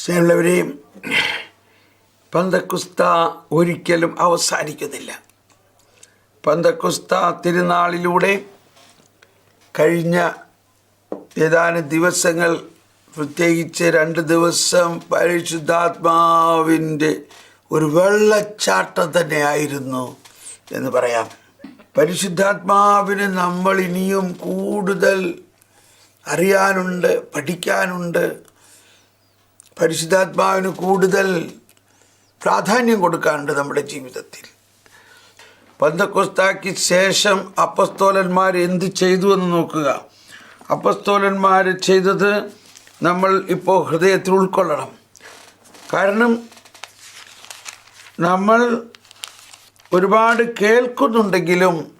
സ്നേഹമുള്ളവരെയും പന്തക്കുസ്ത ഒരിക്കലും അവസാനിക്കുന്നില്ല. പന്തക്കുസ്ത തിരുനാളിലൂടെ കഴിഞ്ഞ ഏതാനും ദിവസങ്ങൾ പ്രത്യേകിച്ച് രണ്ട് ദിവസം പരിശുദ്ധാത്മാവിന്റെ ഒരു വെള്ളച്ചാട്ടം തന്നെയായിരുന്നു എന്ന് പറയാം. പരിശുദ്ധാത്മാവിന് നമ്മൾ ഇനിയും കൂടുതൽ അറിയാനുണ്ട് പഠിക്കാനുണ്ട്. പരിശുദ്ധാത്മാവിന് കൂടുതൽ പ്രാധാന്യം കൊടുക്കാനുണ്ട് നമ്മുടെ ജീവിതത്തിൽ. പന്തക്കൊസ്താക്ക് ശേഷം അപ്പസ്തോലന്മാർ എന്ത് ചെയ്തു എന്ന് നോക്കുക. അപ്പസ്തോലന്മാർ ചെയ്തത് നമ്മൾ ഇപ്പോൾ ഹൃദയത്തിൽ ഉൾക്കൊള്ളണം. കാരണം നമ്മൾ ഒരുപാട് കേൾക്കുന്നുണ്ടെങ്കിലും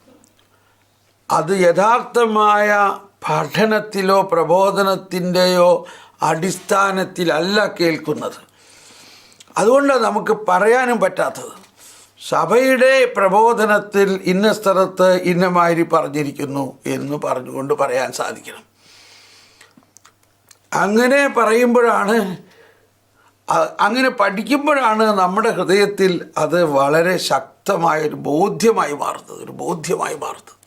അത് യഥാർത്ഥമായ പഠനത്തിലോ പ്രബോധനത്തിന്റെയോ അടിസ്ഥാനത്തിലല്ല കേൾക്കുന്നത്. അതുകൊണ്ടാണ് നമുക്ക് പറയാനും പറ്റാത്തത്. സഭയുടെ പ്രബോധനത്തിൽ ഇന്ന സ്ഥലത്ത് ഇന്നമാതിരി പറഞ്ഞിരിക്കുന്നു എന്ന് പറഞ്ഞുകൊണ്ട് പറയാൻ സാധിക്കണം. അങ്ങനെ പറയുമ്പോഴാണ് അങ്ങനെ പഠിക്കുമ്പോഴാണ് നമ്മുടെ ഹൃദയത്തിൽ അത് വളരെ ശക്തമായൊരു ബോധ്യമായി മാറുന്നത് ഒരു ബോധ്യമായി മാറുന്നത്.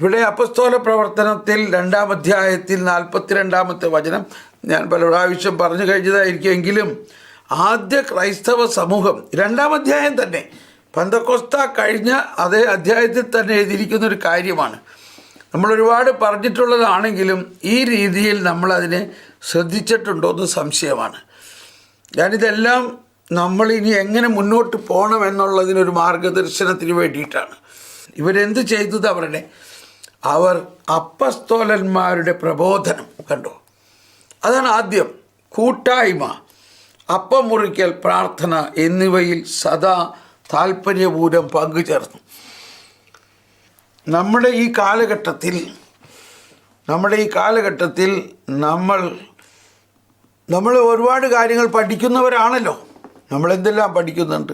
ഇവിടെ അപസ്തോല പ്രവർത്തനത്തിൽ രണ്ടാം അധ്യായത്തിൽ നാൽപ്പത്തിരണ്ടാമത്തെ വചനം ഞാൻ പല പ്രാവശ്യം പറഞ്ഞു കഴിഞ്ഞതായിരിക്കുമെങ്കിലും ആദ്യ ക്രൈസ്തവ സമൂഹം രണ്ടാം അധ്യായം തന്നെ പന്തക്കോസ്ത കഴിഞ്ഞ അതേ അധ്യായത്തിൽ തന്നെ എഴുതിയിരിക്കുന്ന ഒരു കാര്യമാണ്. നമ്മൾ ഒരുപാട് പറഞ്ഞിട്ടുള്ളതാണെങ്കിലും ഈ രീതിയിൽ നമ്മളതിനെ ശ്രദ്ധിച്ചിട്ടുണ്ടോ എന്ന് സംശയമാണ്. ഞാനിതെല്ലാം നമ്മൾ ഇനി എങ്ങനെ മുന്നോട്ട് പോകണം എന്നുള്ളതിനൊരു മാർഗദർശനത്തിന് വേണ്ടിയിട്ടാണ്. ഇവരെന്ത് ചെയ്തത് അവരുടെ അവർ അപ്പസ്തോലന്മാരുടെ പ്രബോധനം കണ്ടു. അതാണ് ആദ്യം കൂട്ടായ്മ അപ്പം മുറിക്കൽ പ്രാർത്ഥന എന്നിവയിൽ സദാ താല്പര്യപൂരം പങ്കുചേർന്നു. നമ്മുടെ ഈ കാലഘട്ടത്തിൽ നമ്മുടെ ഈ കാലഘട്ടത്തിൽ നമ്മൾ നമ്മൾ ഒരുപാട് കാര്യങ്ങൾ പഠിക്കുന്നവരാണല്ലോ. നമ്മളെന്തെല്ലാം പഠിക്കുന്നുണ്ട്?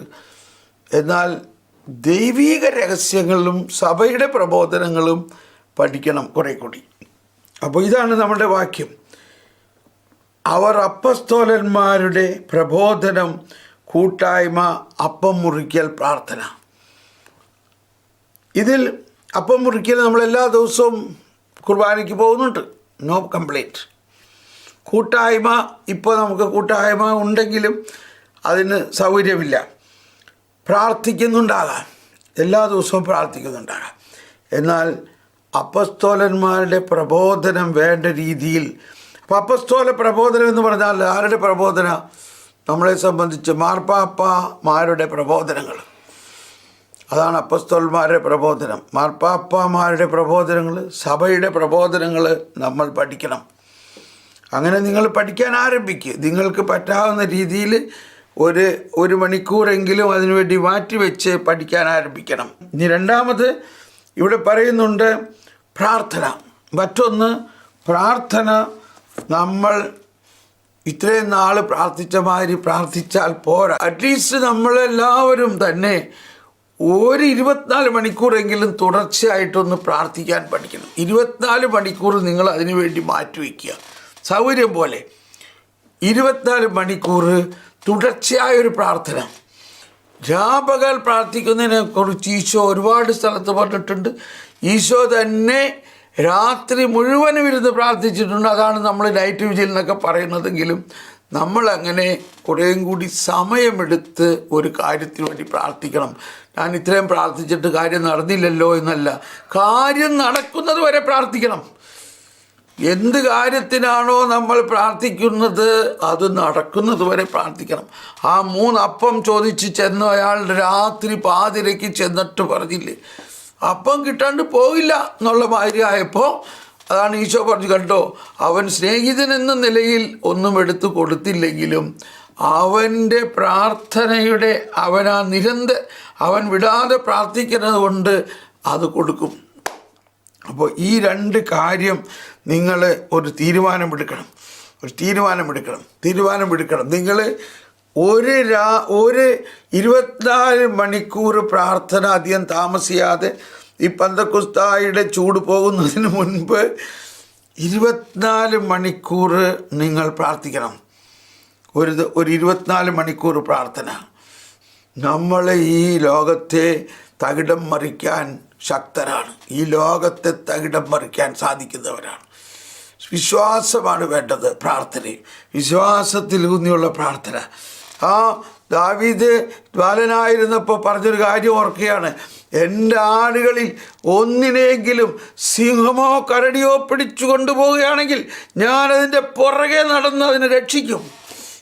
എന്നാൽ ദൈവീക രഹസ്യങ്ങളും സഭയുടെ പ്രബോധനങ്ങളും പഠിക്കണം കുറെ കൂടി. അപ്പോൾ ഇതാണ് നമ്മുടെ വാക്യം. അവർ അപ്പസ്തോലന്മാരുടെ പ്രബോധനം കൂട്ടായ്മ അപ്പം മുറിക്കൽ പ്രാർത്ഥന. ഇതിൽ അപ്പം മുറിക്കൽ നമ്മൾ എല്ലാ ദിവസവും കുർബാനയ്ക്ക് പോകുന്നുണ്ട്. നോ കംപ്ലൈന്റ് കൂട്ടായ്മ ഇപ്പോൾ നമുക്ക് കൂട്ടായ്മ ഉണ്ടെങ്കിലും അതിന് സൗകര്യമില്ല. പ്രാർത്ഥിക്കുന്നുണ്ടാകാം. എല്ലാ ദിവസവും പ്രാർത്ഥിക്കുന്നുണ്ടാകാം. എന്നാൽ അപ്പസ്തോലന്മാരുടെ പ്രബോധനം വേണ്ട രീതിയിൽ. അപ്പം അപ്പസ്തോല പ്രബോധനം എന്ന് പറഞ്ഞാൽ ആരുടെ പ്രബോധന? നമ്മളെ സംബന്ധിച്ച് മാർപ്പാപ്പമാരുടെ പ്രബോധനങ്ങൾ. അതാണ് അപ്പസ്തോൽമാരുടെ പ്രബോധനം. മാർപ്പാപ്പമാരുടെ പ്രബോധനങ്ങൾ സഭയുടെ പ്രബോധനങ്ങൾ നമ്മൾ പഠിക്കണം. അങ്ങനെ നിങ്ങൾ പഠിക്കാൻ ആരംഭിക്കുക നിങ്ങൾക്ക് പറ്റാവുന്ന രീതിയിൽ ഒരു ഒരു മണിക്കൂറെങ്കിലും അതിനുവേണ്ടി മാറ്റിവെച്ച് പഠിക്കാൻ ആരംഭിക്കണം. ഇനി രണ്ടാമത് ഇവിടെ പറയുന്നുണ്ട് പ്രാർത്ഥന. മറ്റൊന്ന് പ്രാർത്ഥന നമ്മൾ ഇത്രയും നാൾ പ്രാർത്ഥിച്ച മാതിരി പ്രാർത്ഥിച്ചാൽ പോരാ. അറ്റ്ലീസ്റ്റ് നമ്മളെല്ലാവരും തന്നെ ഒരു ഇരുപത്തിനാല് മണിക്കൂറെങ്കിലും തുടർച്ചയായിട്ടൊന്ന് പ്രാർത്ഥിക്കാൻ പഠിക്കണം. ഇരുപത്തിനാല് മണിക്കൂർ നിങ്ങൾ അതിനു വേണ്ടി മാറ്റിവെക്കുക സൗകര്യം പോലെ ഇരുപത്തിനാല് മണിക്കൂർ തുടർച്ചയായൊരു പ്രാർത്ഥന. രാപകൽ പ്രാർത്ഥിക്കുന്നതിനെക്കുറിച്ച് ഈശോ ഒരുപാട് സ്ഥലത്ത് പറഞ്ഞിട്ടുണ്ട്. ഈശോ തന്നെ രാത്രി മുഴുവനും ഇരുന്ന് പ്രാർത്ഥിച്ചിട്ടുണ്ട്. അതാണ് നമ്മൾ നൈറ്റ് വിജിൽ എന്നൊക്കെ പറയുന്നതെങ്കിലും നമ്മളങ്ങനെ കുറേയും കൂടി സമയമെടുത്ത് ഒരു കാര്യത്തിന് വേണ്ടി പ്രാർത്ഥിക്കണം. ഞാൻ ഇത്രയും പ്രാർത്ഥിച്ചിട്ട് കാര്യം നടന്നില്ലല്ലോ എന്നല്ല. കാര്യം നടക്കുന്നത് വരെ പ്രാർത്ഥിക്കണം. എന്ത് കാര്യത്തിനാണോ നമ്മൾ പ്രാർത്ഥിക്കുന്നത് അത് നടക്കുന്നത് വരെ പ്രാർത്ഥിക്കണം. ആ മൂന്നപ്പം ചോദിച്ച് ചെന്ന അയാൾ രാത്രി പാതിരയ്ക്ക് ചെന്നിട്ട് പറഞ്ഞില്ലേ? അപ്പം കിട്ടാണ്ട് പോയില്ല എന്നുള്ള മാതിരി ആയപ്പോൾ അതാണ് ഈശോ പറഞ്ഞു കണ്ടോ അവൻ സ്നേഹിതൻ എന്ന നിലയിൽ ഒന്നും എടുത്തു കൊടുത്തില്ലെങ്കിലും അവന്റെ പ്രാർത്ഥനയുടെ അവനാ നിരന്ത അവൻ വിടാതെ പ്രാർത്ഥിക്കുന്നത് കൊണ്ട് അത് കൊടുക്കും. അപ്പോൾ ഈ രണ്ട് കാര്യം നിങ്ങൾ ഒരു തീരുമാനമെടുക്കണം. ഒരു തീരുമാനമെടുക്കണം. തീരുമാനമെടുക്കണം. നിങ്ങൾ ഒരു രാ ഒരു ഇരുപത്തിനാല് മണിക്കൂർ പ്രാർത്ഥന അധികം താമസിയാതെ ഈ പന്തക്കുസ്തായുടെ ചൂട് പോകുന്നതിന് മുൻപ് ഇരുപത്തിനാല് മണിക്കൂർ നിങ്ങൾ പ്രാർത്ഥിക്കണം. ഒരു ഒരു ഇരുപത്തിനാല് മണിക്കൂർ പ്രാർത്ഥന. നമ്മൾ ഈ ലോകത്തെ തകിടം മറിക്കാൻ ശക്തരാണ്. ഈ ലോകത്തെ തകിടം മറിക്കാൻ സാധിക്കുന്നവരാണ്. വിശ്വാസമാണ് വേണ്ടത് പ്രാർത്ഥനയും വിശ്വാസത്തിൽ ഊന്നിയുള്ള പ്രാർത്ഥന. ആ ദാവീദ് ബാലനായിരുന്നപ്പോൾ പറഞ്ഞൊരു കാര്യം ഓർക്കുകയാണ്. എന്റെ ആടുകളിൽ ഒന്നിനെങ്കിലും സിംഹമോ കരടിയോ പിടിച്ചു കൊണ്ടുപോവുകയാണെങ്കിൽ ഞാനതിന്റെ പുറകെ നടന്ന് അതിനെ രക്ഷിക്കും.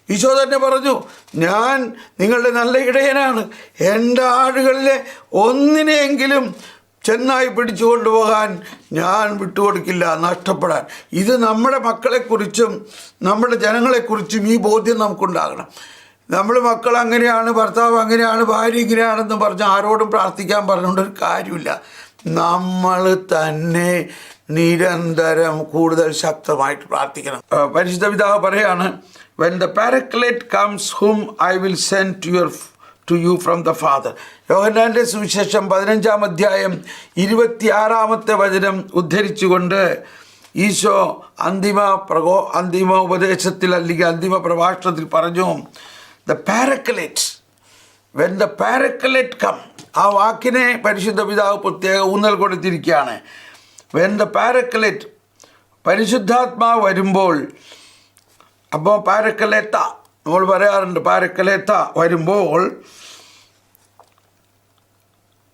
ഈശോ തന്നെ പറഞ്ഞു ഞാൻ നിങ്ങളുടെ നല്ല ഇടയനാണ്. എന്റെ ആടുകളിലെ ഒന്നിനെയെങ്കിലും ചെന്നായി പിടിച്ചു കൊണ്ടുപോകാൻ ഞാൻ വിട്ടുകൊടുക്കില്ല നഷ്ടപ്പെടാൻ. ഇത് നമ്മുടെ മക്കളെക്കുറിച്ചും നമ്മുടെ ജനങ്ങളെക്കുറിച്ചും ഈ ബോധ്യം നമുക്കുണ്ടാകണം. നമ്മൾ മക്കൾ അങ്ങനെയാണ് ഭർത്താവ് അങ്ങനെയാണ് ഭാര്യ ഇങ്ങനെയാണെന്ന് പറഞ്ഞ് ആരോടും പ്രാർത്ഥിക്കാൻ പറഞ്ഞുകൊണ്ടൊരു കാര്യമില്ല. നമ്മൾ തന്നെ നിരന്തരം കൂടുതൽ ശക്തമായിട്ട് പ്രാർത്ഥിക്കണം. പരിശുദ്ധ പിതാവ് പറയാണ് when the Paraclete comes whom I will send to your to you from the Father യോഹനാന്റെ സുവിശേഷം പതിനഞ്ചാം അധ്യായം ഇരുപത്തിയാറാമത്തെ വചനം ഉദ്ധരിച്ചുകൊണ്ട് ഈശോ അന്തിമ പ്രകോ അന്തിമ ഉപദേശത്തിൽ അല്ലെങ്കിൽ അന്തിമ പ്രഭാഷണത്തിൽ പറഞ്ഞു the Paraclete when the Paraclete come ആ വാക്കിനെ പരിശുദ്ധ പിതാവ് പ്രത്യേക ഊന്നൽ കൊടുത്തിരിക്കുകയാണ്. വെൻ ദ പാരക്കലേറ്റ് പരിശുദ്ധാത്മാവ് വരുമ്പോൾ അപ്പോൾ പാരക്കലേത്ത നമ്മൾ പറയാറുണ്ട് പാരക്കലേത്ത വരുമ്പോൾ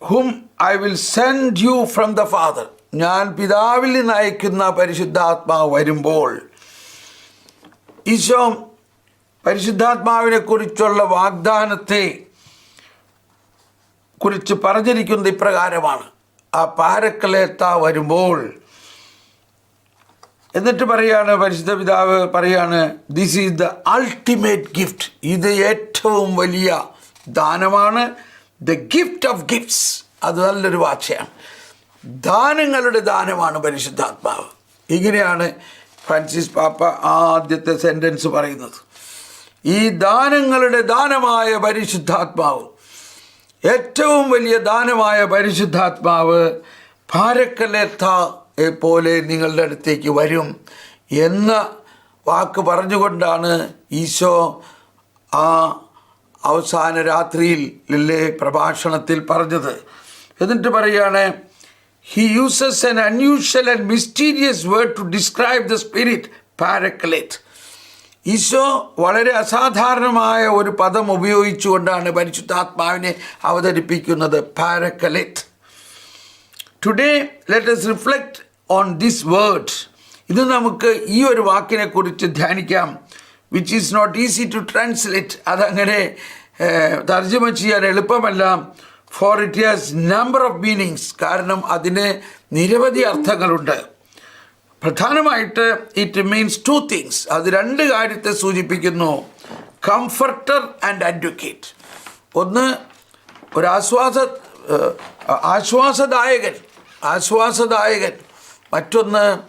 ഹും I will send you from the Father ഞാൻ പിതാവിൽ നിന്ന് അയക്കുന്ന പരിശുദ്ധാത്മാവ് വരുമ്പോൾ ഈശോ പരിശുദ്ധാത്മാവിനെ കുറിച്ചുള്ള വാഗ്ദാനത്തെ കുറിച്ച് പറഞ്ഞിരിക്കുന്നത് ഇപ്രകാരമാണ്. ആ പാരക്കലേത്ത വരുമ്പോൾ. എന്നിട്ട് പറയാണ് പരിശുദ്ധ പിതാവ് പറയാണ് this is the ultimate gift ഇത് ഏറ്റവും വലിയ ദാനമാണ്. ദ ഗിഫ്റ്റ് ഓഫ് ഗിഫ്റ്റ്സ് അത് നല്ലൊരു വാച്ചയാണ്. ദാനങ്ങളുടെ ദാനമാണ് പരിശുദ്ധാത്മാവ്. ഇങ്ങനെയാണ് ഫ്രാൻസിസ് പാപ്പ ആദ്യത്തെ സെന്റൻസ് പറയുന്നത്. ഈ ദാനങ്ങളുടെ ദാനമായ പരിശുദ്ധാത്മാവ്. ഏറ്റവും വലിയ ദാനമായ പരിശുദ്ധാത്മാവ് ഭാരക്കലേത്ത പോലെ നിങ്ങളുടെ അടുത്തേക്ക് വരും എന്ന വാക്ക് പറഞ്ഞുകൊണ്ടാണ് ഈശോ ആ അവസാന രാത്രിയിലെ പ്രഭാഷണത്തിൽ പറഞ്ഞത്. എന്നിട്ട് പറയുകയാണ് he uses an unusual and mysterious word to describe the Spirit Paraclete Isho വളരെ അസാധാരണമായ ഒരു പദം ഉപയോഗിച്ചുകൊണ്ടാണ് പരിശുദ്ധാത്മാവിനെ അവതരിപ്പിക്കുന്നത്. Paraclete. Today let us reflect on this word ഇത് നമുക്ക് ഈ ഒരു വാക്കിനെ കുറിച്ച് ധ്യാനിക്കാം. Which is not easy to translate അതങ്ങനെ തർജമ ചെയ്യാൻ എളുപ്പമല്ല. For it has number of meanings കാരണം അതിന് നിരവധി അർത്ഥങ്ങളുണ്ട്. പ്രധാനമായിട്ട് ഇറ്റ് മീൻസ് ടു തിങ്സ് അത് രണ്ട് കാര്യത്തെ സൂചിപ്പിക്കുന്നു. കംഫർട്ടർ ആൻഡ് അഡ്വക്കേറ്റ് ഒന്ന് ഒരാശ്വാസ ആശ്വാസ ആശ്വാസദായകൻ ആശ്വാസദായകൻ. മറ്റൊന്ന്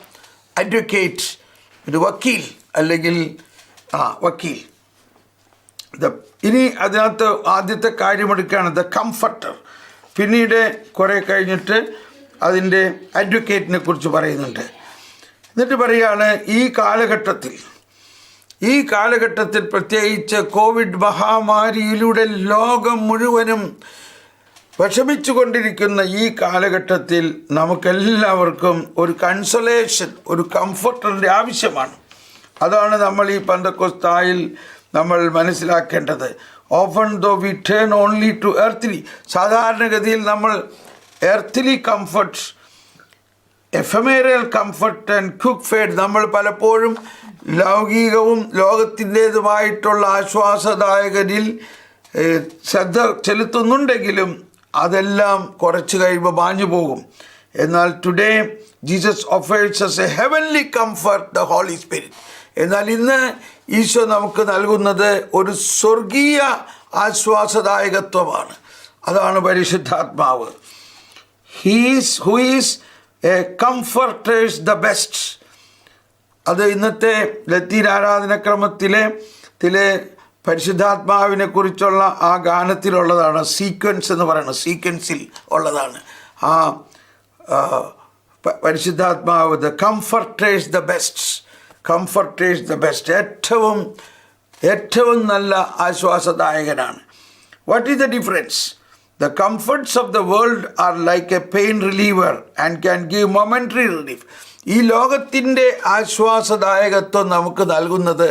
അഡ്വക്കേറ്റ് ഒരു വക്കീൽ അല്ലെങ്കിൽ ആ വക്കീൽ. ഇനി അതിനകത്ത് ആദ്യത്തെ കാര്യമെടുക്കുകയാണ് ദ കംഫർട്ടർ പിന്നീട് കുറേ കഴിഞ്ഞിട്ട് അതിന്റെ അഡ്വക്കേറ്റിനെ കുറിച്ച് പറയുന്നുണ്ട്. എന്നിട്ട് പറയുകയാണ് ഈ കാലഘട്ടത്തിൽ ഈ കാലഘട്ടത്തിൽ പ്രത്യേകിച്ച് കോവിഡ് മഹാമാരിയിലൂടെ ലോകം മുഴുവനും വിഷമിച്ചു കൊണ്ടിരിക്കുന്ന ഈ കാലഘട്ടത്തിൽ നമുക്കെല്ലാവർക്കും ഒരു കൺസൊലേഷൻ ഒരു കംഫർട്ടറിന്റെ ആവശ്യമാണ്. അതാണ് നമ്മൾ ഈ പന്തക്കൊസ്തായിൽ നമ്മൾ മനസ്സിലാക്കേണ്ടത്. Often though we turn only to earthly സാധാരണഗതിയിൽ നമ്മൾ earthly comfort ephemeral comfort and quick fade നമ്മൾ പലപ്പോഴും ലൗകികവും ലോകത്തിന്റേതുമായിട്ടുള്ള ആശ്വാസദായകരിൽ ശ്രദ്ധ ചെലുത്തുന്നുണ്ടെങ്കിലും അതെല്ലാം കുറച്ച് കഴിയുമ്പോൾ മാഞ്ഞു പോകും. എന്നാൽ today Jesus offers a heavenly comfort the Holy Spirit എന്നാൽ ഇന്ന് ഈശോ നമുക്ക് നൽകുന്നത് ഒരു സ്വർഗീയ ആശ്വാസദായകത്വമാണ്. അതാണ് പരിശുദ്ധാത്മാവ്. He's who is a comforters the best അത് ഇന്നത്തെ ലത്തീൻ ആരാധനക്രമത്തിലെ തിലെ പരിശുദ്ധാത്മാവിനെ കുറിച്ചുള്ള ആ ഗാനത്തിലുള്ളതാണ് സീക്വൻസ് എന്ന് പറയുന്നത് സീക്വൻസിൽ ഉള്ളതാണ്. ആ ആ, പരിശുദ്ധാത്മാവ് the comforters the best comforters the best ഏറ്റവും ഏറ്റവും നല്ല ആശ്വാസദായകനാണ്. What is the difference the comforts of the world are like a pain reliever and can give momentary relief. ഈ ലോകത്തിന്റെ ആശ്വാസദായകത്വം നമുക്ക് നൽകുന്നത്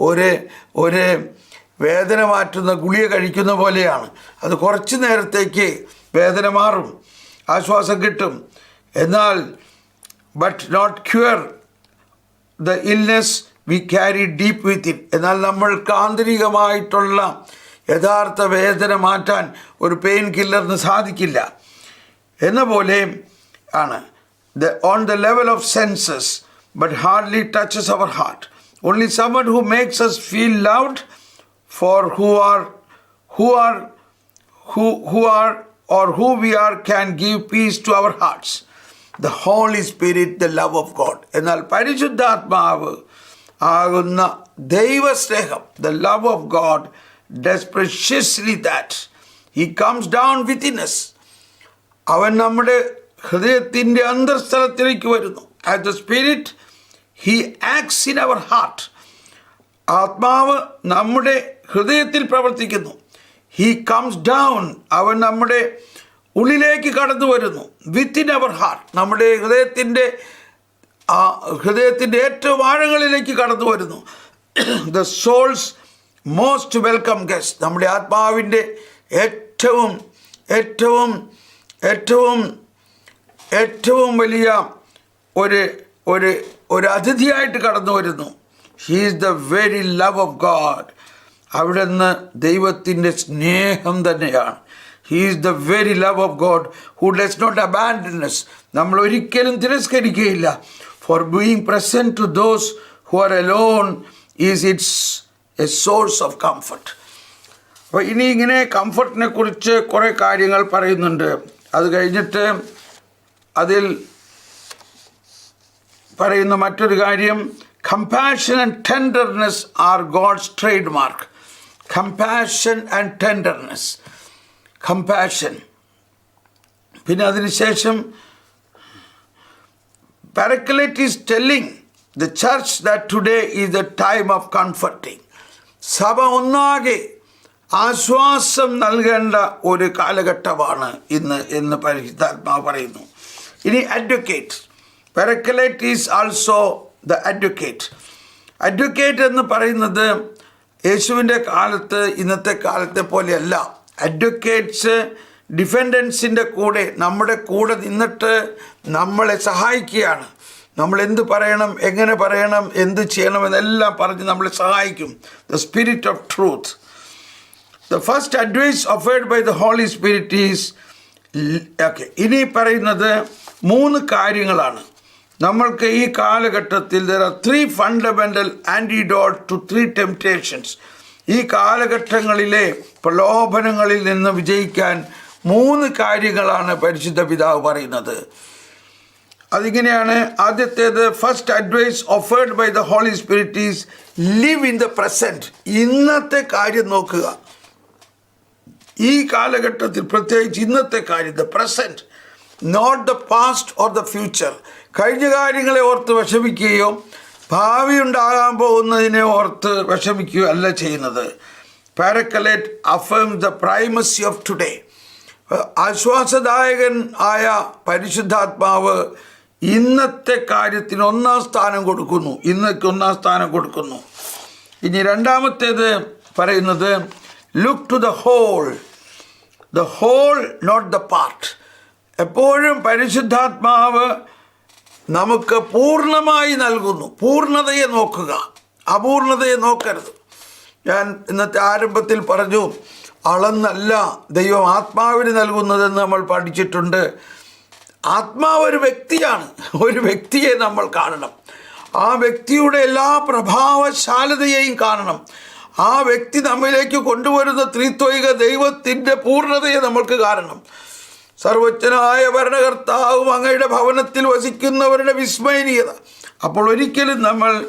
ഒരു ഒരു വേദന മാറ്റുന്ന ഗുളിക കഴിക്കുന്ന പോലെയാണ്. അത് കുറച്ച് നേരത്തേക്ക് വേദന മാറും ആശ്വാസം കിട്ടും. എന്നാൽ but not cure the illness we carry deep with it എന്നാൽ നമ്മൾക്ക് ആന്തരികമായിട്ടുള്ള യഥാർത്ഥ വേദന മാറ്റാൻ ഒരു പെയിൻ കില്ലറിന് സാധിക്കില്ല. എന്ന പോലെ ആണ്. The on the level of senses but hardly touches our heart only someone who makes us feel loved for who are who are who who are or who we are can give peace to our hearts the Holy Spirit the love of God എന്നാൽ പരിശുദ്ധാത്മാവ് ആകുന്ന ദൈവസ്നേഹം the love of God does preciously that he comes down within us അവൻ നമ്മുടെ ഹൃദയത്തിന്റെ അന്തർസ്ഥലത്തിലേക്ക് വരുന്നു. As the Spirit he acts in our heart ആത്മാവ് നമ്മുടെ ഹൃദയത്തിൽ പ്രവർത്തിക്കുന്നു. ഹി കംസ് ഡൗൺ അവൻ നമ്മുടെ ഉള്ളിലേക്ക് കടന്നു വരുന്നു. വിത്തിൻ അവർ ഹാർട്ട് നമ്മുടെ ഹൃദയത്തിന്റെ ആ ഹൃദയത്തിന്റെ ഏറ്റവും ആഴങ്ങളിലേക്ക് കടന്നു വരുന്നു. The soul's most welcome guest നമ്മുടെ ആത്മാവിന്റെ ഏറ്റവും ഏറ്റവും ഏറ്റവും ഏറ്റവും വലിയ ഒരു ഒരു ഒരു അതിഥിയായിട്ട് കടന്നു വരുന്നു. He is the very love of God അവിടെ നിന്ന് ദൈവത്തിന്റെ സ്നേഹം തന്നെയാണ്. He is the very love of God who does not abandons നമ്മൾ ഒരിക്കലും തിരസ്കരിക്കുകയില്ല. For being present to those who are alone is it's a source of comfort അപ്പോൾ ഇനി ഇങ്ങനെ കംഫർട്ടിനെ കുറിച്ച് കുറേ കാര്യങ്ങൾ പറയുന്നുണ്ട്. അത് കഴിഞ്ഞിട്ട് അതിൽ പറയുന്ന മറ്റൊരു കാര്യം compassion and tenderness are God's trade mark compassion and tenderness compassion പിന്നെ അതിനുശേഷം Paraclete is telling the church that today is the time of comforting സഭ ഒന്നാകെ ആശ്വാസം നൽകേണ്ട ഒരു കാലഘട്ടമാണ് ഇന്ന് എന്ന് പരിശുദ്ധാത്മാവ് പറയുന്നു. ഇനി advocate Paraclete is also the advocate advocate എന്ന് പറയുന്നത് യേശുവിന്റെ കാലത്ത് ഇന്നത്തെ കാലത്തെ പോലെയല്ല. അഡ്വക്കേറ്റ്സ് ഡിഫൻഡൻസിന്റെ കൂടെ നമ്മുടെ കൂടെ നിന്നിട്ട് നമ്മളെ സഹായിക്കുകയാണ്. നമ്മൾ എന്ത് പറയണം എങ്ങനെ പറയണം എന്ത് ചെയ്യണം എന്നെല്ലാം പറഞ്ഞ് നമ്മളെ സഹായിക്കും. The Spirit of truth the first advice offered by the Holy Spirit is okay ഇനി പറയുന്നത് മൂന്ന് കാര്യങ്ങളാണ്. നമ്മൾക്ക് ഈ കാലഘട്ടത്തിൽ there are three fundamental antidote to three temptations ഈ കാലഘട്ടങ്ങളിലെ പ്രലോഭനങ്ങളിൽ നിന്ന് വിജയിക്കാൻ മൂന്ന് കാര്യങ്ങളാണ് പരിശുദ്ധ പിതാവ് പറയുന്നത്. അതിങ്ങനെയാണ് ആദ്യത്തേത് first advice offered by the Holy Spirit is live in the present ഇന്നത്തെ കാര്യം നോക്കുക. ഈ കാലഘട്ടത്തിൽ പ്രത്യേകിച്ച് ഇന്നത്തെ കാര്യം the present not the past or the future കഴിഞ്ഞ കാര്യങ്ങളെ ഓർത്ത് വിഷമിക്കുകയോ ഭാവി ഉണ്ടാകാൻ പോകുന്നതിനെ ഓർത്ത് വിഷമിക്കുകയോ അല്ല ചെയ്യുന്നത്. Paraclete affirm the primacy of today ആശ്വാസദായകൻ ആയ പരിശുദ്ധാത്മാവ് ഇന്നത്തെ കാര്യത്തിന് ഒന്നാം സ്ഥാനം കൊടുക്കുന്നു. ഇന്നേക്ക് ഒന്നാം സ്ഥാനം കൊടുക്കുന്നു. ഇനി രണ്ടാമത്തേത് പറയുന്നത് look to the whole the whole not the part എപ്പോഴും പരിശുദ്ധാത്മാവ് നമുക്ക് പൂർണമായി നൽകുന്നു. പൂർണതയെ നോക്കുക. അപൂർണതയെ നോക്കരുത്. ഞാൻ ഇന്നത്തെ ആരംഭത്തിൽ പറഞ്ഞു അളന്നല്ല ദൈവം ആത്മാവിന് നൽകുന്നതെന്ന് നമ്മൾ പഠിച്ചിട്ടുണ്ട്. ആത്മാവ് ഒരു വ്യക്തിയാണ്. ഒരു വ്യക്തിയെ നമ്മൾ കാണണം. ആ വ്യക്തിയുടെ എല്ലാ പ്രഭാവശാലതയെയും കാണണം. ആ വ്യക്തി നമ്മിലേക്ക് കൊണ്ടുവരുന്ന ത്രിത്വൈക ദൈവത്തിന്റെ പൂർണതയെ നമ്മൾക്ക് കാണണം. സർവജ്ഞനായ ഭരണകർത്താവും അങ്ങയുടെ ഭവനത്തിൽ വസിക്കുന്നവരുടെ വിസ്മയനീയത. അപ്പോൾ ഒരിക്കലും നമ്മൾ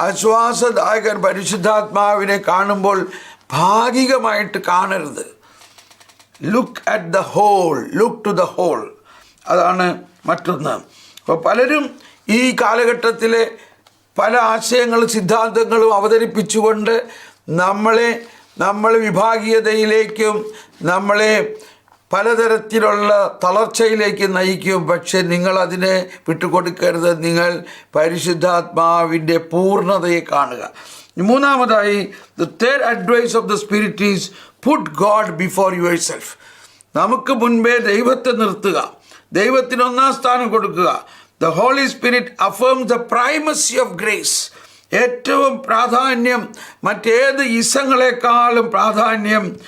ആശ്വാസദായകൻ പരിശുദ്ധാത്മാവിനെ കാണുമ്പോൾ ഭാഗികമായിട്ട് കാണരുത്. Look at the whole look to the whole അതാണ് മറ്റൊന്ന്. അപ്പോൾ പലരും ഈ കാലഘട്ടത്തിലെ പല ആശയങ്ങളും സിദ്ധാന്തങ്ങളും അവതരിപ്പിച്ചുകൊണ്ട് നമ്മളെ നമ്മൾ വിഭാഗീയതയിലേക്കും നമ്മളെ പലതരത്തിലുള്ള തളർച്ചയിലേക്ക് നയിക്കും. പക്ഷെ നിങ്ങൾ അതിനെ വിട്ടുകൊടുക്കരുത്. നിങ്ങൾ പരിശുദ്ധാത്മാവിന്റെ പൂർണതയെ കാണുക. മൂന്നാമതായി the third advice of the Spirit is put God before your self നമുക്ക് മുൻപേ ദൈവത്തെ നിർത്തുക. ദൈവത്തിന് ഒന്നാം സ്ഥാനം കൊടുക്കുക. The Holy Spirit affirm the primacy of grace ഏറ്റവും പ്രാധാന്യം മറ്റേത് ഇസങ്ങളെക്കാളും പ്രാധാന്യം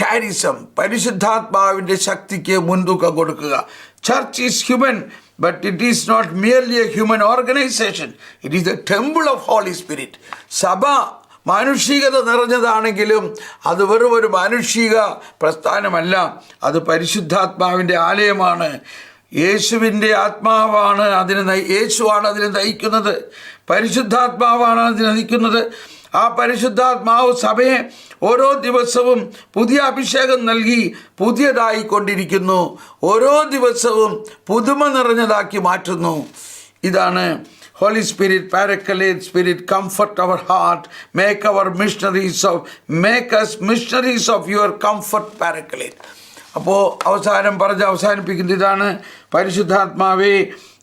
കാരിസം പരിശുദ്ധാത്മാവിന്റെ ശക്തിക്ക് മുൻതൂക്കം കൊടുക്കുക. Church is human but it is not merely a human organisation it is the temple of Holy Spirit സഭ മാനുഷികത നിറഞ്ഞതാണെങ്കിലും അത് വെറും ഒരു മാനുഷിക പ്രസ്ഥാനമല്ല. അത് പരിശുദ്ധാത്മാവിന്റെ ആലയമാണ്. യേശുവിന്റെ ആത്മാവാണ് അതിനെ യേശുവാണ് അതിനെ നയിക്കുന്നത്. പരിശുദ്ധാത്മാവാണ് അതിനെ നയിക്കുന്നത്. ആ പരിശുദ്ധാത്മാവ് സഭയെ ഓരോ ദിവസവും പുതിയ അഭിഷേകം നൽകി പുതിയതായി കൊണ്ടിരിക്കുന്നു. ഓരോ ദിവസവും പുതുമ നിറഞ്ഞതാക്കി മാറ്റുന്നു. ഇതാണ് Holy Spirit Paraclete Spirit comfort our heart make our missionaries of make us missionaries of your comfort Paraclete അപ്പോൾ അവസാനം പറഞ്ഞ് അവസാനിപ്പിക്കുന്ന ഇതാണ്. പരിശുദ്ധാത്മാവേ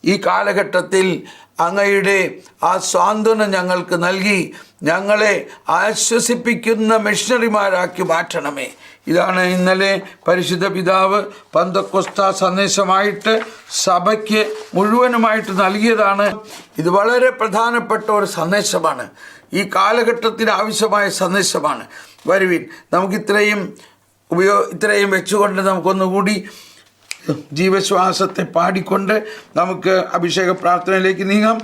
ഈ കാലഘട്ടത്തിൽ അങ്ങയുടെ ആ സ്വാന്തനം ഞങ്ങൾക്ക് നൽകി ഞങ്ങളെ ആശ്വസിപ്പിക്കുന്ന മിഷണറിമാരാക്കി മാറ്റണമേ. ഇതാണ് ഇന്നലെ പരിശുദ്ധ പിതാവ് പന്തക്കൊസ്ത സന്ദേശമായിട്ട് സഭയ്ക്ക് മുഴുവനുമായിട്ട് നൽകിയതാണ്. ഇത് വളരെ പ്രധാനപ്പെട്ട ഒരു സന്ദേശമാണ്. ഈ കാലഘട്ടത്തിന് ആവശ്യമായ സന്ദേശമാണ്. വരുവിൻ നമുക്കിത്രയും ഉപയോഗ ഇത്രയും വെച്ചുകൊണ്ട് നമുക്കൊന്നുകൂടി ജീവശ്വാസത്തെ പാടിക്കൊണ്ട് നമുക്ക് അഭിഷേക പ്രാർത്ഥനയിലേക്ക് നീങ്ങാം.